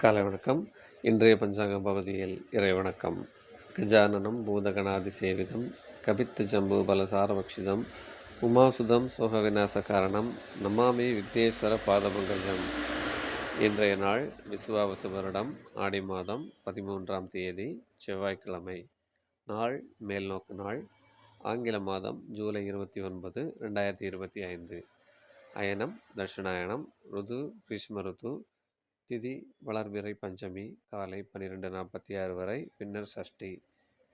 காலை வணக்கம் இன்றைய பஞ்சாங்க பகுதியில் இறைவணக்கம். கஜானனம் பூதகணாதி சேவிதம் கபித்த ஜம்பு பலசாரபக்ஷிதம் உமாசுதம் சோக விநாச காரணம் நமாமி விக்னேஸ்வர பாதபங்கஜம். இன்றைய நாள் விசுவாவசு வருடம் ஆடி மாதம் பதிமூன்றாம் தேதி செவ்வாய்க்கிழமை. நாள் மேல்நோக்கு நாள் ஆங்கில மாதம் ஜூலை இருபத்தி ஒன்பது ரெண்டாயிரத்தி இருபத்தி ஐந்து. அயனம் தட்சிணாயனம் ருது கிரீஷ்ம ருது திதி வளர்பிறை பஞ்சமி காலை பன்னிரெண்டு நாற்பத்தி ஆறு வரை பின்னர் சஷ்டி.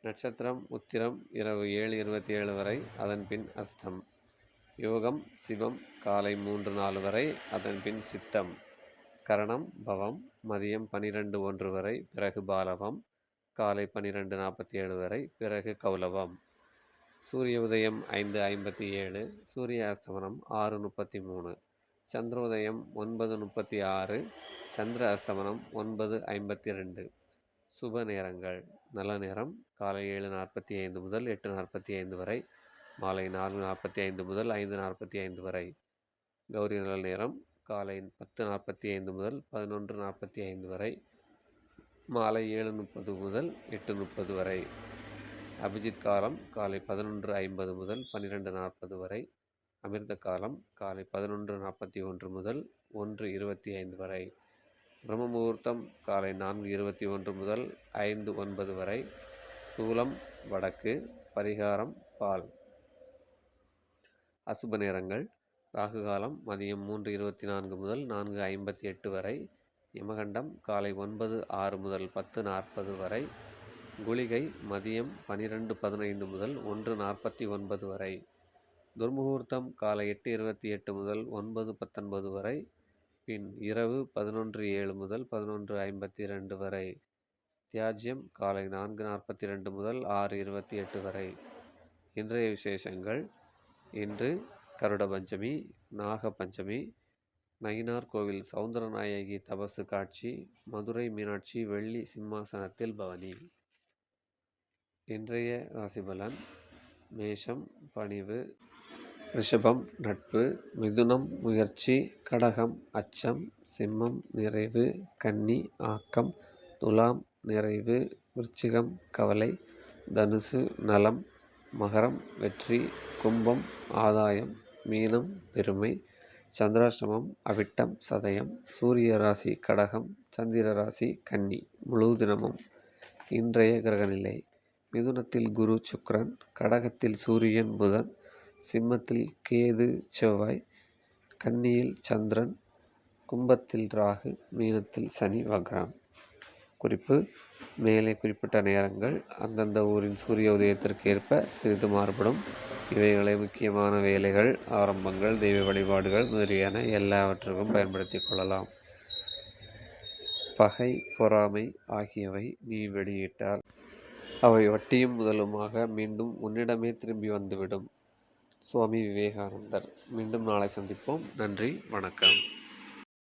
நட்சத்திரம் உத்திரம் இரவு ஏழு இருபத்தி ஏழு வரை அதன் பின் அஸ்தம். யோகம் சிவம் காலை மூன்று நாலு வரை அதன் பின் சித்தம். கரணம் பவம் மதியம் பனிரெண்டு ஒன்று வரை பிறகு பாலவம். காலை பன்னிரெண்டு நாற்பத்தி ஏழு வரை பிறகு கௌலவம். சூரிய உதயம் ஐந்து ஐம்பத்தி ஏழு சூரிய அஸ்தமனம் ஆறு முப்பத்தி மூணு. சந்திரோதயம் ஒன்பது முப்பத்தி ஆறு சந்திர அஸ்தமனம் ஒன்பது ஐம்பத்தி ரெண்டு. சுப நேரங்கள். நல்ல நேரம். காலை ஏழு நாற்பத்தி ஐந்து முதல் எட்டு நாற்பத்தி ஐந்து வரை மாலை நாலு நாற்பத்தி ஐந்து முதல் ஐந்து நாற்பத்தி ஐந்து வரை. கௌரி நல்ல நேரம். காலை பத்து நாற்பத்தி ஐந்து முதல் பதினொன்று நாற்பத்தி ஐந்து வரை மாலை ஏழு முப்பது முதல் எட்டு முப்பது வரை. அபிஜித் காலம் காலை பதினொன்று ஐம்பது முதல் பன்னிரெண்டு நாற்பது வரை. அமிர்த காலம் காலை பதினொன்று நாற்பத்தி ஒன்று முதல் ஒன்று இருபத்தி ஐந்து வரை. பிரம்ம முகூர்த்தம் காலை நான்கு இருபத்தி ஒன்று முதல் ஐந்து ஒன்பது வரை. சூலம் வடக்கு பரிகாரம் பால். அசுப நேரங்கள் ராகு காலம் மதியம் மூன்று இருபத்தி நான்கு முதல் நான்கு ஐம்பத்தி எட்டு வரை. யமகண்டம் காலை ஒன்பது ஆறு முதல் பத்து நாற்பது வரை. குளிகை மதியம் பனிரெண்டு பதினைந்து முதல் ஒன்று நாற்பத்தி ஒன்பது வரை. துர்முகூர்த்தம் காலை எட்டு இருபத்தி எட்டு முதல் ஒன்பது பத்தொன்பது வரை பின் இரவு பதினொன்று ஏழு முதல் பதினொன்று ஐம்பத்தி ரெண்டு வரை தியாஜ்யம் காலை நான்கு நாற்பத்தி ரெண்டு முதல் ஆறு இருபத்தி எட்டு வரை. இன்றைய விசேஷங்கள் இன்று கருட பஞ்சமி நாக பஞ்சமி நயினார் கோவில் சவுந்தரநாயகி தபசு காட்சி மதுரை மீனாட்சி வெள்ளி சிம்மாசனத்தில் பவனி. இன்றைய ராசிபலன் மேஷம் பணிவு ரிஷபம் நட்பு மிதுனம் முயற்சி கடகம் அச்சம் சிம்மம் நிறைவு கன்னி ஆக்கம் துலாம் நிறைவு விருச்சிகம் கவலை தனுசு நலம் மகரம் வெற்றி கும்பம் ஆதாயம் மீனம் பெருமை சந்திராசிரமம் அவிட்டம் சதயம் சூரிய ராசி கடகம் சந்திர ராசி கன்னி முழு தினமும். இன்றைய கிரகநிலை மிதுனத்தில் குரு சுக்ரன் கடகத்தில் சூரியன் புதன் சிம்மத்தில் கேது செவ்வாய் கன்னியில் சந்திரன் கும்பத்தில் ராகு மீனத்தில் சனி வக்ரம். குறிப்பு மேலே குறிப்பிட்ட நேரங்கள் அந்தந்த ஊரின் சூரிய உதயத்திற்கு ஏற்ப சிறிது மாறுபடும். இவைகளை முக்கியமான வேலைகள் ஆரம்பங்கள் தெய்வ வழிபாடுகள் முதலியன எல்லாவற்றுக்கும் பயன்படுத்தி கொள்ளலாம். பகை பொறாமை ஆகியவை நீ வெளியிட்டால் அவை வட்டியும் முதலுமாக மீண்டும் உன்னிடமே திரும்பி வந்துவிடும். சுவாமி விவேகானந்தர். மீண்டும் நாளை சந்திப்போம். நன்றி. வணக்கம்.